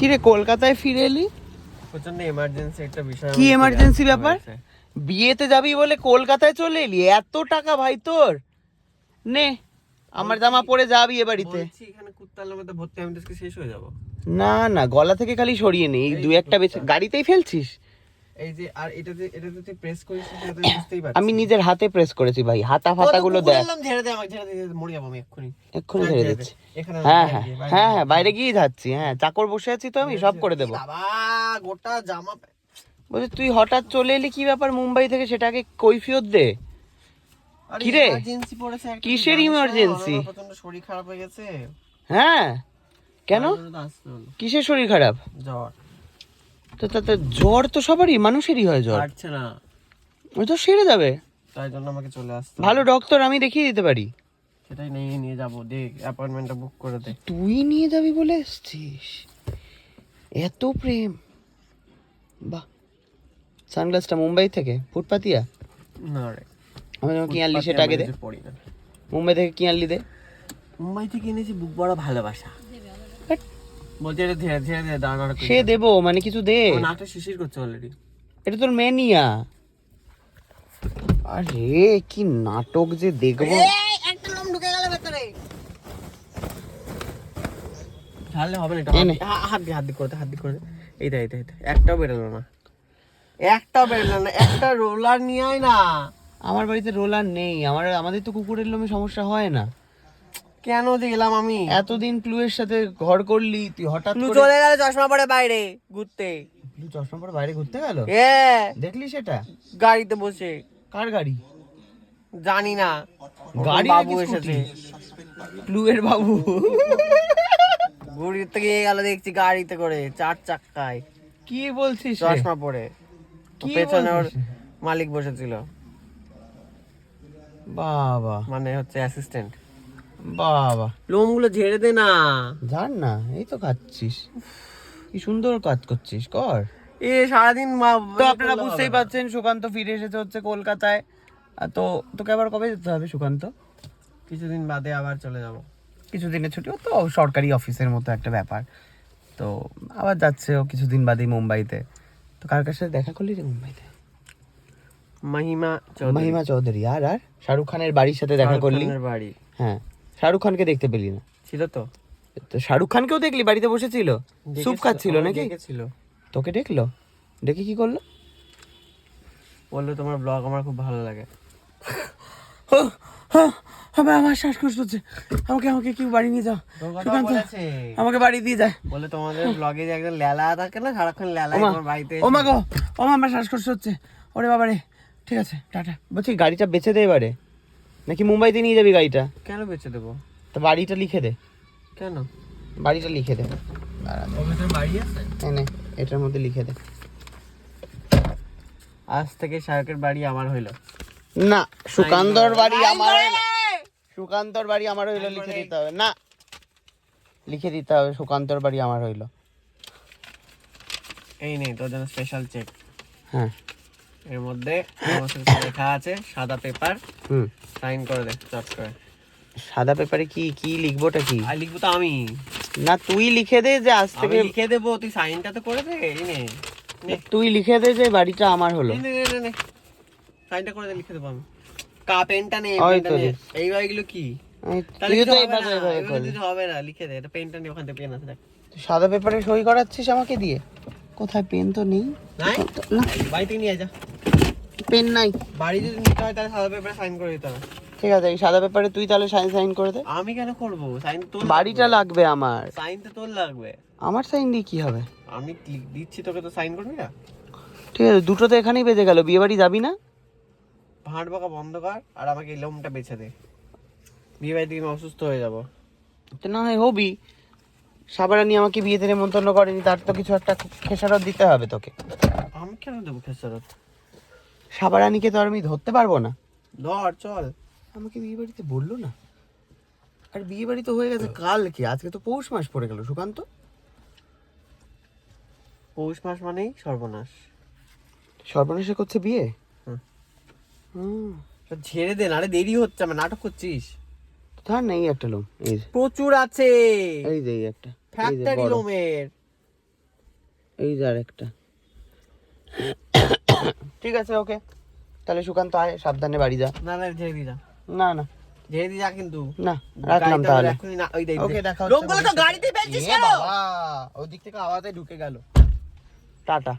কি রে কলকাতায় ফিরে এলি? প্রচণ্ড এমার্জেন্সি একটা বিষয় কি এমার্জেন্সি ব্যাপার? বিয়েতে যাবি বলে কলকাতায় চলে এলি? এত টাকা ভাই তোর। নে আমার জামা পরে যাবি এ বাড়িতে। এখানে কুত্তালের মধ্যে ভর্তি আমি তো শেষ হয়ে যাব। না না গলা থেকে খালি সরিয়ে নেই দু একটা বেছে গাড়িতেই ফেলছিস? এই যে আর এটাতে এটাতে তুই প্রেস করিস সেটা তুই বুঝতেই পারছিস। আমি নিজের হাতে প্রেস করেছি ভাই হাতা ফাতা গুলো দেখ। ঝেড়ে দে আমাকে ঝেড়ে দে ঝেড়ে দে, মরে যাব আমি এক্ষুনি। এক্ষুনি হ্যাঁ, ঝেড়ে দিচ্ছি। হ্যাঁ হ্যাঁ হ্যাঁ হ্যাঁ বাইরে গিয়ে যাচ্ছি হ্যাঁ চাকর বসে আছি তো আমি সব করে দেবো। বাবা গোটা জামা বলছি তুই হঠাৎ চলে এলি কি ব্যাপার মুম্বাই থেকে সেটাকে কৈফিয়ত দে? কিরে? কিসের জানিস না? emergency? আমার প্রচণ্ড শরীর খারাপ হয়ে গেছে। হ্যাঁ কেন। কিসের শরীর খারাপ? জ্বর। তো তাতে জ্বর তো সবারই মানুষেরই হয় জ্বর। কাটছে না। ওই তো সেরে যাবে। তাই জন্য আমাকে চলে আসতে। ভালো ডক্টর আমি দেখিয়ে দিতে পারি। সেটাই নিয়ে নিয়ে যাব দেখ অ্যাপয়েন্টমেন্টটা বুক করে দে। তুই নিয়ে যাবি বলে এসছিস? এত প্রেম। বাহ। সানগ্লাসটা মুম্বাই থেকে ফুটপাতিয়া? না রে। আমি তোমাকে কি আনলি সেটা আগে দে। পড়ি না। মুম্বাই থেকে কি আনলি দে। মুম্বাই থেকে এনেছি বুক বড় ভালোবাসা। বলছি এটা ধীরে ধীরে ধীরে দাঁড়া দাঁড়া সে দেবো মানে কিছু দে। নাকটা শিশির করছে অলরেডি এটা তোর মেনিয়া আরে কি নাটক যে দেখব। একটা লোম ঢুকে গেল ভেতরে। ঢাললে হবে না এটা। হাত- দিয়ে হাত দিয়ে করে হাত দিয়ে করে দে। এইটা এইটা এইটা একটাও বেরোলো না। একটাও বেরোলো না একটা রোলার নিয়ে আয় না। আমার বাড়িতে রোলার নেই আমার আমাদের তো কুকুরের লোমে সমস্যা হয় না। কেন যে গেলাম আমি? এতদিন প্লুয়ের সাথে ঘর করলি তুই হঠাৎ করে চলে গেল চশমা পরে বাইরে ঘুরতে। প্লু চশমা পরে বাইরে ঘুরতে গেল? এ দেখলি সেটা? গাড়িতে বসে। কার গাড়ি? জানি না। গাড়ি বাবু এসেছে। প্লুয়ের বাবু। ঘুরিতে গিয়ে গেল দেখছি গাড়িতে করে চার চাক্কায়। কি বলছিস চশমা পরে। পেছনে ওর? মালিক বসেছিল। বাবা। মানে হচ্ছে অ্যাসিস্ট্যান্ট বাবা। লোমগুলো ঝেড়ে দে না। জান না এই তো খাচ্ছিস। কি সুন্দর কাজ করছিস কর। এ সারাদিন মা- তো আপনারা বুঝতেই পারছেন সুকান্ত ফিরে এসেছে হচ্ছে কলকাতায়। তো তোকে আবার কবে যেতে হবে সুকান্ত? কিছুদিন বাদে আবার চলে যাব। কিছুদিনের ছুটি ও তো সরকারি অফিসের মতো একটা ব্যাপার। তো আবার যাচ্ছে ও কিছুদিন বাদেই মুম্বাইতে। তো কার কার সাথে দেখা করলি রে মুম্বাইতে? মহিমা চৌধুরী। মহিমা চৌধুরী আর আর? শাহরুখ খানের বাড়ির সাথে দেখা করলি? বাড়ি। হ্যাঁ। শাহরুখ খানকে দেখতে পেলি না। ছিল তো। তো শাহরুখ খানকেও দেখলি? বাড়িতে বসেছিল? স্যুপ খাচ্ছিল নাকি? ডেকেছিল তোকে দেখল? দেখে কি করল? বলল তোমার ব্লগ আমার খুব ভালো লাগে। আমার আমার শ্বাসকষ্ট হচ্ছে। আমাকে আমাকে কি বাড়ি নিয়ে যাও। সুকান্ত আমাকে বাড়ি দিয়ে যায়। বলে তোমাদের ব্লগে যে একজন লেলা থাকে না সারাক্ষণ লেলা তোমার বাড়িতে ও মা গো ও মা আমার শ্বাসকষ্ট হচ্ছে। ওরে বাবারে ঠিক আছে টাটা। বলছি গাড়িটা বেচে দে এবারে। নাকি মুম্বাইতে নিয়ে যাবি গাড়িটা? কেন বেঁচে দেবো? তো বাড়িটা লিখে দে। কেন? বাড়িটা লিখে দে। বাড়ি আছে? এটার মধ্যে লিখে দে। আজ থেকে শাহরুখের বাড়ি আমার হইল। না সুকান্তর বাড়ি আমার সুকান্তর বাড়ি আমার হইল লিখে দিতে হবে। না লিখে দিতে হবে সুকান্তর বাড়ি আমার হইল। এই নেই তোর জন্য স্পেশাল চেক হ্যাঁ। এর মধ্যে লেখা আছে সাদা পেপার। হুম। সাইন করে দে চট করে। সাদা পেপারে কি কি লিখবোটা কি? আর লিখব তো আমি। না তুই লিখে দে যে আজ থেকে লিখে দেবো তুই সাইনটা তো করে দে এই নে। তুই লিখে দে যে বাড়িটা আমার হলো। সাইনটা করে দে লিখে দেবো আমি। কা পেনটা নে পেনটা নে। এই কি? কিছু তো এইভাবে এইভাবে করলি। হবে না লিখে দে এটা পেনটা নে ওখান থেকে পেন আছে দেখ। তুই সাদা পেপারে সই করাচ্ছিস আমাকে দিয়ে? কোথায়? পেন তো নেই। না। বাড়ি থেকে নিয়ে যা। পেন নাই। বাড়ি যদি নিতে হয় তাহলে সাদা পেপারে সাইন করে দিতে হবে। ঠিক আছে এই সাদা পেপারে তুই তাহলে সাইন সাইন করে দে। আমি কেন করব? সাইন তোর বাড়িটা লাগবে। আমার। সাইন তো তোর লাগবে। আমার সাইন দিয়ে কি হবে? আমি লিখ- দিচ্ছি তোকে তো সাইন করবি না? ঠিক আছে দুটো তো এখানেই বেজে গেল। বিয়ে বাড়ি যাবি না? ভাঁড় বকা বন্ধ কর আর আমাকে এই লোমটা বেছে দে। বিয়ে বাড়ি থেকে আমি অসুস্থ হয়ে যাব। তো না হয় হবি। সাবারানি আমাকে বিয়েতে নেমন্তন্ন করেনি তার তো কিছু একটা খেসারত দিতে হবে তোকে। আমি কেন দেবো খেসারত? সাবারানিকে তো আর আমি ধরতে পারব না। ধর চল। আমাকে বিয়ে বাড়িতে বলল না? আর বিয়ে বাড়ি তো হয়ে গেছে কাল কি আজকে তো পৌষ মাস পড়ে গেল সুকান্ত। পৌষ মাস মানেই সর্বনাশ। সর্বনাশে করছে বিয়ে? হুম। ঝেড়ে দে না আরে দেরি হচ্ছে আমার নাটক করছিস। ধর নেই একটা লোম এই প্রচুর আছে। এই যে একটা। ফ্যাক্টরি লোমের। এই যে আরেকটা ঠিক আছে ওকে তাহলে সুকান্ত আয় সাবধানে বাড়ি যা। না না ঝেড়ে দি যা। না না। ঝেড়ে দি যা কিন্তু। না রাখলাম তাহলে। ওকে দেখা হচ্ছে লোকগুলো তো গাড়িতে কেন? বাবা ওই দিক থেকে আওয়াজে ঢুকে গেল। টাটা।